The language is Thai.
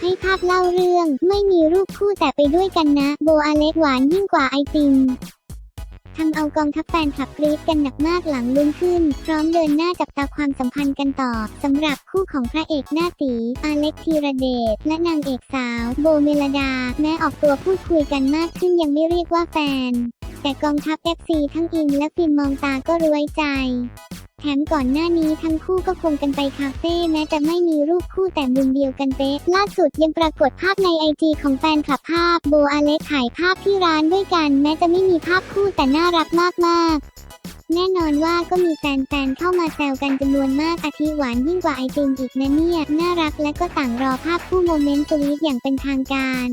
ให้ภาพเล่าเรื่อง ไม่มีรูปคู่แต่ไปด้วยกันนะ โบอาเล็กหวานยิ่งกว่าไอติมทำเอากองทัพแฟนคลับกรี๊ดกันหนักมากหลังลุ้นขึ้น พร้อมเดินหน้าจับตาความสัมพันธ์กันต่อสำหรับคู่ของพระเอกหน้าตีอาเล็กธีรเดชและนางเอกสาว โบเมลดา แม้ออกตัวพูดคุยกันมากขึ้นยังไม่เรียกว่าแฟน แต่กองทัพ FC ทั้งอินและฟินมองตาก็รว้ใจ แถมก่อนหน้านี้ทั้งคู่ก็คงกันไปคาเฟ่แม้จะไม่มีรูปคู่แต่มุมเดียวกันเป๊ะ ล่าสุดยังปรากฏภาพในไอจีของแฟนคลับภาพ โบอาเล็กถ่ายภาพที่ร้านด้วยกัน แม้จะไม่มีภาพคู่แต่น่ารักมากๆ แน่นอนว่าก็มีแฟนๆเข้ามาแซวกันจำนวนมากอาทิหวานยิ่งกว่าไอติมอีกนะเนี่ย น่ารักและก็ต่างรอภาพคู่โมเมนต์สวีทอย่างเป็นทางการ